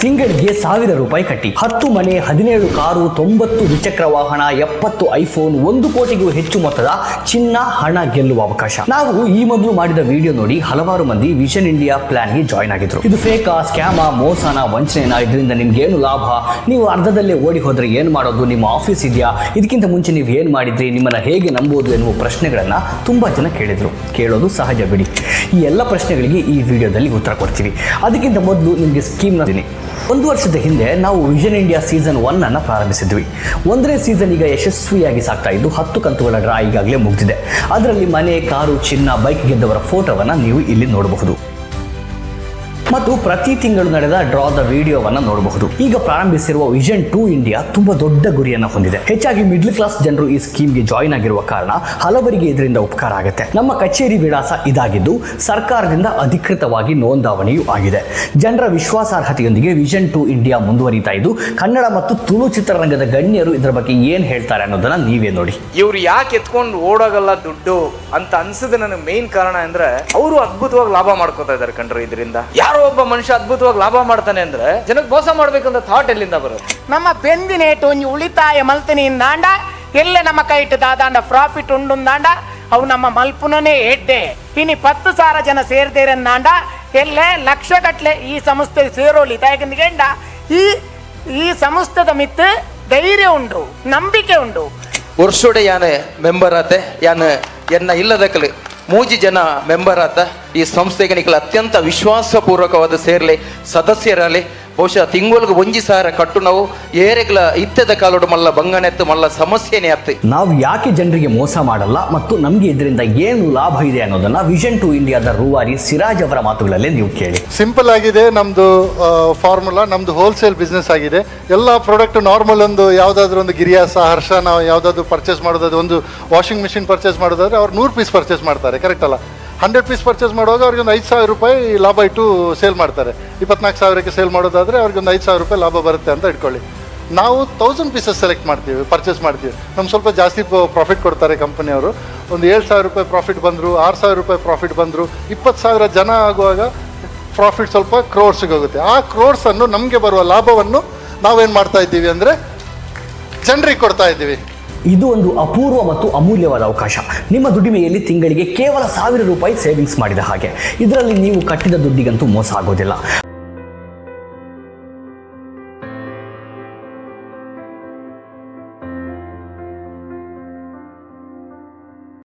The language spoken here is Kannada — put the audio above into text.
ತಿಂಗಳಿಗೆ ಸಾವಿರ ರೂಪಾಯಿ ಕಟ್ಟಿ. ಹತ್ತು ಮನೆ, ಹದಿನೇಳು ಕಾರು, ತೊಂಬತ್ತು ದ್ವಿಚಕ್ರ ವಾಹನ, ಎಪ್ಪತ್ತು ಐಫೋನ್, ಒಂದು ಕೋಟಿಗೂ ಹೆಚ್ಚು ಮೊತ್ತದ ಚಿನ್ನ, ಹಣ ಗೆಲ್ಲುವ ಅವಕಾಶ. ನಾವು ಈ ಮೊದಲು ಮಾಡಿದ ವಿಡಿಯೋ ನೋಡಿ ಹಲವಾರು ಮಂದಿ ವಿಷನ್ ಇಂಡಿಯಾ ಪ್ಲಾನ್ಗೆ ಜಾಯ್ನ್ ಆಗಿದ್ರು. ಇದು ಫೇಕಾ ಸ್ಕ್ಯಾಮ ಮೋಸನ ವಂಚನೆನ. ಇದರಿಂದ ನಿಮ್ಗೆ ಏನು ಲಾಭ? ನೀವು ಅರ್ಧದಲ್ಲೇ ಓಡಿ ಹೋದ್ರೆ ಏನು ಮಾಡೋದು? ನಿಮ್ಮ ಆಫೀಸ್ ಇದೆಯಾ? ಇದಕ್ಕಿಂತ ಮುಂಚೆ ನೀವು ಏನು ಮಾಡಿದ್ರಿ? ನಿಮ್ಮನ್ನ ಹೇಗೆ ನಂಬೋದು ಎನ್ನುವ ಪ್ರಶ್ನೆಗಳನ್ನ ತುಂಬಾ ಜನ ಕೇಳಿದ್ರು. ಕೇಳೋದು ಸಹಜ ಬಿಡಿ. ಈ ಎಲ್ಲ ಪ್ರಶ್ನೆಗಳಿಗೆ ಈ ವಿಡಿಯೋದಲ್ಲಿ ಉತ್ತರ ಕೊಡ್ತೀವಿ. ಅದಕ್ಕಿಂತ ಮೊದಲು ನಿಮಗೆ ಸ್ಕೀಮ್ನ ಒಂದು ವರ್ಷದ ಹಿಂದೆ ನಾವು ವಿಷನ್ ಇಂಡಿಯಾ ಸೀಸನ್ ಒನ್ ಅನ್ನು ಪ್ರಾರಂಭಿಸಿದ್ವಿ. ಒಂದನೇ ಸೀಸನ್ ಈಗ ಯಶಸ್ವಿಯಾಗಿ ಸಾಕ್ತಾ ಇದ್ದು, ಹತ್ತು ಕಂತುಗಳ ಡ್ರಾ ಈಗಾಗಲೇ ಮುಗಿದಿದೆ. ಅದರಲ್ಲಿ ಮನೆ, ಕಾರು, ಚಿನ್ನ ಬೈಕ್ ಗೆದ್ದವರ ಫೋಟೋವನ್ನು ನೀವು ಇಲ್ಲಿ ನೋಡಬಹುದು. ಮತ್ತು ಪ್ರತಿ ತಿಂಗಳು ನಡೆದ ಡ್ರಾ ದ ವಿಡಿಯೋವನ್ನು ನೋಡಬಹುದು. ಈಗ ಪ್ರಾರಂಭಿಸಿರುವ ವಿಷನ್ ಟೂ ಇಂಡಿಯಾ ತುಂಬಾ ದೊಡ್ಡ ಗುರಿಯನ್ನ ಹೊಂದಿದೆ. ಹೆಚ್ಚಾಗಿ ಮಿಡ್ಲ್ ಕ್ಲಾಸ್ ಜನರು ಈ ಸ್ಕೀಮ್ಗೆ ಜಾಯಿನ್ ಆಗಿರುವ ಕಾರಣ ಹಲವರಿಗೆ ಇದರಿಂದ ಉಪಕಾರ ಆಗುತ್ತೆ. ನಮ್ಮ ಕಚೇರಿ ವಿಳಾಸ ಇದಾಗಿದ್ದು, ಸರ್ಕಾರದಿಂದ ಅಧಿಕೃತವಾಗಿ ನೋಂದಾವಣೆಯೂ ಆಗಿದೆ. ಜನರ ವಿಶ್ವಾಸಾರ್ಹತೆಯೊಂದಿಗೆ ವಿಷನ್ ಟೂ ಇಂಡಿಯಾ ಮುಂದುವರಿತಾ ಇದ್ದು, ಕನ್ನಡ ಮತ್ತು ತುಳು ಚಿತ್ರರಂಗದ ಗಣ್ಯರು ಇದರ ಬಗ್ಗೆ ಏನ್ ಹೇಳ್ತಾರೆ ಅನ್ನೋದನ್ನ ನೀವೇ ನೋಡಿ. ಇವ್ರು ಯಾಕೆ ಎತ್ಕೊಂಡು ಓಡೋಗಲ್ಲ ದುಡ್ಡು ಅಂತ ಅನ್ಸದ ನನಗೆ ಮೇನ್ ಕಾರಣ ಅಂದ್ರೆ, ಅವರು ಅದ್ಭುತವಾಗಿ ಲಾಭ ಮಾಡ್ಕೋತಾ ಇದಾರೆ ಕಂಡ್ರೆ ಇದರಿಂದ. ಯಾರೋ ಒಬ್ಬ ಮನುಷ್ಯ ಅದ್ಭುತವಾಗಿ ಲಾಭ ಮಾಡ್ತಾನೆ ಅಂದ್ರೆ ಜನಕ್ಕೆ ಮೋಸ ಮಾಡ್ಬೇಕಂತ ಥಾಟ್ ಎಲ್ಲಿಂದ ಬರುತ್ತೆ? ನಮ್ಮ ಬೆಂದಿನೇಟು ಒಂಜಿ ಉಳಿತಾಯ ಮಲ್ತಿನಿಂದಾಂಡ ಎಲ್ಲೆ ನಮ್ಮ ಕೈಟ್ ದಾದಾಂಡ ಪ್ರಾಫಿಟ್ ಉಂಡು ದಾಂಡ ಅವು ನಮ್ಮ ಮಲ್ಪುನೇ ಎಡ್ಡೆ. ಇನ್ನು ಪತ್ತು ಸಾವಿರ ಜನ ಸೇರ್ದೇರಂದಾಂಡ ಎಲ್ಲೆ ಲಕ್ಷ ಗಟ್ಲೆ ಈ ಸಂಸ್ಥೆ ಸೇರೋಲಿ. ತಾಯಕಂದಿಗೆಂಡ ಈ ಈ ಸಂಸ್ಥೆದ ಮಿತ್ತು ಧೈರ್ಯ ಉಂಡು ನಂಬಿಕೆ ಉಂಡು. ವರ್ಷೋಡೆ ಯಾನೆ ಮೆಂಬರ್ ಆತೆ ಯಾನ್ ಎನ್ನ ಇಲ್ಲದಕ್ಕಲು ಮೂಜಿ ಜನ ಮೆಂಬರ್ ಆತ ಈ ಸಂಸ್ಥೆಗೆ ನಿಖಲ ಅತ್ಯಂತ ವಿಶ್ವಾಸಪೂರ್ವಕವಾದ ಸೇರಲಿ ಸದಸ್ಯರಲ್ಲಿ ಬಹುಶಃ ತಿಂಗಳಿಗೆ ಒಂಜಿ ಸಾವಿರ ಕಟ್ಟು ನಾವು ಏರೆಗಳ ಇತ್ತದ ಕಾಲೋಡು ಮಲ್ಲ ಬಂಗನೆತ್ತು ಮಲ್ಲ ಸಮಸ್ಯೆನೇ ಆಗ್ತದೆ ನಾವು ಯಾಕೆ ಜನರಿಗೆ ಮೋಸ ಮಾಡಲ್ಲ ಮತ್ತು ನಮಗೆ ಇದರಿಂದ ಏನು ಲಾಭ ಇದೆ ಅನ್ನೋದನ್ನ ವಿಷನ್ ಟು ಇಂಡಿಯಾದ ರೂವಾರಿ ಸಿರಾಜ್ ಅವರ ಮಾತುಗಳಲ್ಲಿ ನೀವು ಕೇಳಿ. ಸಿಂಪಲ್ ಆಗಿದೆ ನಮ್ಮದು ಫಾರ್ಮುಲಾ ನಮ್ಮದು ಹೋಲ್ಸೇಲ್ ಬಿಸ್ನೆಸ್ ಆಗಿದೆ. ಎಲ್ಲ ಪ್ರಾಡಕ್ಟ್ ನಾರ್ಮಲ್ ಒಂದು ಯಾವುದಾದ್ರೂ ಒಂದು ಗಿರಿಯಾಸ ಹರ್ಷ ನಾವು ಯಾವುದಾದ್ರು ಪರ್ಚೇಸ್ ಮಾಡೋದಾದ್ರೆ ಒಂದು ವಾಷಿಂಗ್ ಮಿಷಿನ್ ಪರ್ಚೇಸ್ ಮಾಡೋದಾದ್ರೆ ಅವ್ರು ನೂರು ಪೀಸ್ ಪರ್ಚೇಸ್ ಮಾಡ್ತಾರೆ ಕರೆಕ್ಟ್ ಅಲ್ಲ? ಹಂಡ್ರೆಡ್ ಪೀಸ್ ಪರ್ಚೇಸ್ ಮಾಡುವಾಗ ಅವ್ರಿಗೆ ಒಂದು ಐದು ಸಾವಿರ ರೂಪಾಯಿ ಲಾಭ ಇಟ್ಟು ಸೇಲ್ ಮಾಡ್ತಾರೆ. ಇಪ್ಪತ್ನಾಲ್ಕು ಸಾವಿರಕ್ಕೆ ಸೇಲ್ ಮಾಡೋದಾದರೆ ಅವ್ರಿಗೆ ಒಂದು ಐದು ಸಾವಿರ ರೂಪಾಯಿ ಲಾಭ ಬರುತ್ತೆ ಅಂತ ಇಟ್ಕೊಳ್ಳಿ. ನಾವು ತೌಸಂಡ್ ಪೀಸಸ್ ಸೆಲೆಕ್ಟ್ ಮಾಡ್ತೀವಿ ಪರ್ಚೇಸ್ ಮಾಡ್ತೀವಿ. ನಮ್ಗೆ ಸ್ವಲ್ಪ ಜಾಸ್ತಿ ಪ್ರಾಫಿಟ್ ಕೊಡ್ತಾರೆ ಕಂಪನಿಯವರು. ಒಂದು ಏಳು ಸಾವಿರ ರೂಪಾಯಿ ಪ್ರಾಫಿಟ್ ಬಂದರು, ಆರು ಸಾವಿರ ರೂಪಾಯಿ ಪ್ರಾಫಿಟ್ ಬಂದರು, ಇಪ್ಪತ್ತು ಸಾವಿರ ಜನ ಆಗುವಾಗ ಪ್ರಾಫಿಟ್ ಸ್ವಲ್ಪ ಕ್ರೋರ್ಸ್ಗೆ ಹೋಗುತ್ತೆ. ಆ ಕ್ರೋರ್ಸನ್ನು ನಮಗೆ ಬರುವ ಲಾಭವನ್ನು ನಾವೇನು ಮಾಡ್ತಾ ಇದ್ದೀವಿ ಅಂದರೆ ಜನರಿಗೆ ಕೊಡ್ತಾ ಇದ್ದೀವಿ. ಇದು ಒಂದು ಅಪೂರ್ವ ಮತ್ತು ಅಮೂಲ್ಯವಾದ ಅವಕಾಶ. ನಿಮ್ಮ ದುಡಿಮೆಯಲ್ಲಿ ತಿಂಗಳಿಗೆ ಕೇವಲ ಸಾವಿರ ರೂಪಾಯಿ ಸೇವಿಂಗ್ಸ್ ಮಾಡಿದ ಹಾಗೆ. ಇದರಲ್ಲಿ ನೀವು ಕಟ್ಟಿದ ದುಡ್ಡಿಗಂತೂ ಮೋಸ ಆಗೋದಿಲ್ಲ.